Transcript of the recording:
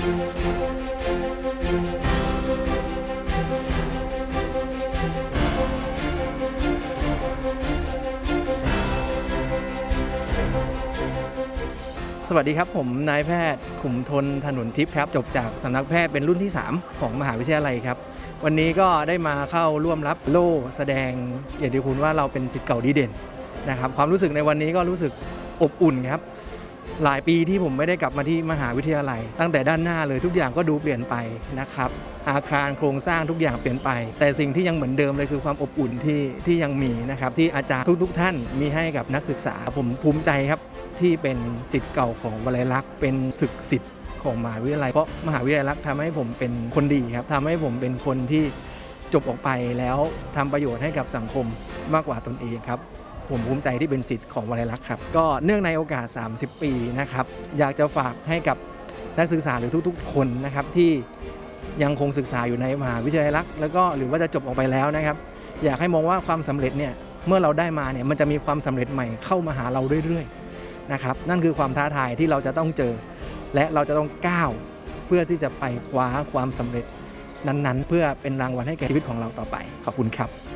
สวัสดีครับ ผมนายแพทย์ขุมทนถนนทิพย์ครับ จบจากสำนักแพทย์เป็นรุ่นที่ 3 ของมหาวิทยาลัยครับ วันนี้ก็ได้มาเข้าร่วมรับโล่แสดงเกียรติคุณว่าเราเป็นสิทธิ์เก่าดีเด่นนะครับความรู้สึกในวันนี้ก็รู้สึกอบอุ่นครับ หลายปีที่ผมไม่ได้กลับมาที่มหาวิทยาลัย ตั้งแต่ด้านหน้าเลยทุกอย่างก็ดูเปลี่ยนไปนะครับอาคารโครงสร้างทุกอย่างเปลี่ยนไป แต่สิ่งที่ยังเหมือนเดิมเลยคือความอบอุ่นที่ที่ยังมีนะครับที่อาจารย์ทุกๆทท่านมีให้กับนักศึกษา ผมภูมิใจครับที่เป็นสิทธิ์เก่าของวลัยลักษณ์เป็นศึกสิทธิ์ของมหาวิทยาลัยเพราะมหาวิทยาลัยทำให้ผมเป็นคนดีครับทำให้ผมเป็นคนที่จบออกไปแล้วทำประโยชน์ให้กับสังคมมากกว่าตนเองครับ ผมภูมิใจที่เป็นสิทธิ์ของวลัยลักษณ์ครับ ก็เนื่องในโอกาส 30 ปีนะครับ อยากจะฝากให้กับนักศึกษาหรือทุกๆ คนนะครับที่ยังคงศึกษาอยู่ในมหาวิทยาลัยลักษณ์แล้วก็หรือว่าจะจบออกไปแล้วนะครับ อยากให้มองว่าความสำเร็จเนี่ยเมื่อเราได้มาเนี่ยมันจะมีความสำเร็จใหม่เข้ามาหาเราเรื่อยๆนะครับนั่นคือความท้าทายที่เราจะต้องเจอ และเราจะต้องก้าวเพื่อที่จะไปคว้าความสำเร็จนั้นๆ เพื่อเป็นรางวัลให้แก่ชีวิตของเราต่อไปขอบคุณครับ